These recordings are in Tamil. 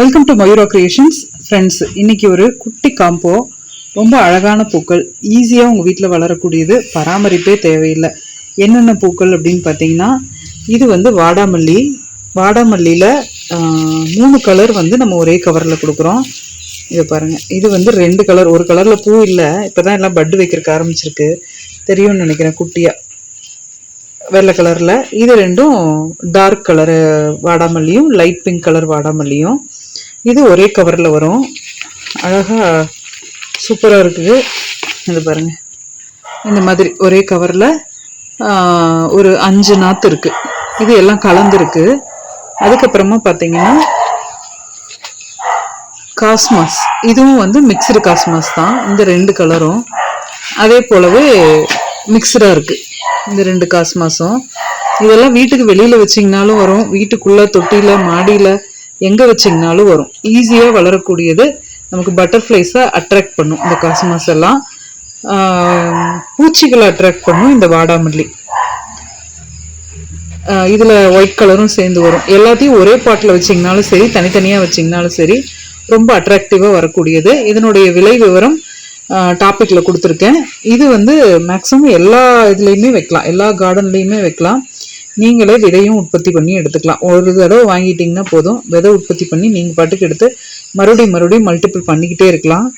Welcome to Mayura creations friends இன்னைக்கு ஒரு குட்டி காம்போ ரொம்ப அழகான பூக்கள். ஈஸியாக உங்கள் வீட்டில் வளரக்கூடியது. பராமரிப்பே தேவையில்லை. என்னென்ன பூக்கள் அப்படின்னு பார்த்தீங்கன்னா இது வந்து வாடாமல்லி. வாடாமல்லியில் மூணு கலர் வந்து நம்ம ஒரே கவரில் கொடுக்குறோம். இதை பாருங்கள் இது வந்து ரெண்டு கலர் ஒரு கலரில் பூ இல்லை. இப்போ தான் எல்லாம் பட்டு வைக்கிறதுக்கு ஆரம்பிச்சிருக்கு. தெரியும்னு நினைக்கிறேன் குட்டியாக வெள்ளை கலரில். இது ரெண்டும் டார்க் கலரு வாடாமல்லியும் லைட் பிங்க் கலர் வாடாமல்லியும். இது ஒரே கவரில் வரும். அழகாக சூப்பராக இருக்குது. இது பாருங்கள் இந்த மாதிரி ஒரே கவரில் ஒரு அஞ்சு நாற்று இருக்குது இது எல்லாம் கலந்துருக்கு. அதுக்கப்புறமா பார்த்தீங்கன்னா காஸ்மாஸ் இதுவும் வந்து மிக்சடு காஸ்மாஸ் தான். இந்த ரெண்டு கலரும் அதே போலவே மிக்சடாக இருக்குது இந்த ரெண்டு காஸ்மாஸும். இதெல்லாம் வீட்டுக்கு வெளியில் வச்சிங்கனாலும் வரும். வீட்டுக்குள்ளே தொட்டியில் மாடியில் எங்கே வச்சிங்கனாலும் வரும். ஈஸியாக வளரக்கூடியது. நமக்கு பட்டர்ஃப்ளைஸை அட்ராக்ட் பண்ணும் இந்த காஸ்மாஸ் எல்லாம். பூச்சிகளை அட்ராக்ட் பண்ணும் இந்த வாடாமல்லி. இதில் ஒயிட் கலரும் சேர்ந்து வரும். எல்லாத்தையும் ஒரே பாட்டில் வச்சிங்கனாலும் சரி தனித்தனியாக வச்சிங்கனாலும் சரி ரொம்ப அட்ராக்டிவாக வரக்கூடியது. இதனுடைய விலை விவரம் டாப்பிக்கில் கொடுத்துருக்கேன். இது வந்து மேக்ஸிமம் எல்லா இதுலேயுமே வைக்கலாம். எல்லா கார்டன்லேயுமே வைக்கலாம். நீங்களே விதையும் உற்பத்தி பண்ணி எடுத்துக்கலாம். ஒரு தடவை வாங்கிட்டீங்கன்னா போதும். விதை உற்பத்தி பண்ணி நீங்கள் பாட்டுக்கு எடுத்து மறுபடியும் மறுபடியும் மல்டிபிள் பண்ணிக்கிட்டே இருக்கலாம்.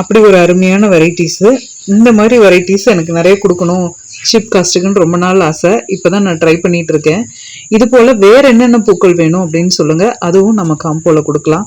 அப்படி ஒரு அருமையான வெரைட்டிஸு இந்த மாதிரி வெரைட்டிஸ் எனக்கு நிறைய கொடுக்கணும். சீப் காஸ்ட்டுக்குன்னு ரொம்ப நாள் ஆசை. இப்போ தான் நான் ட்ரை பண்ணிகிட்ருக்கேன் இது போல் வேறு என்னென்ன பூக்கள் வேணும் அப்படின்னு சொல்லுங்கள் அதுவும் நம்ம காம்போவில் கொடுக்கலாம்.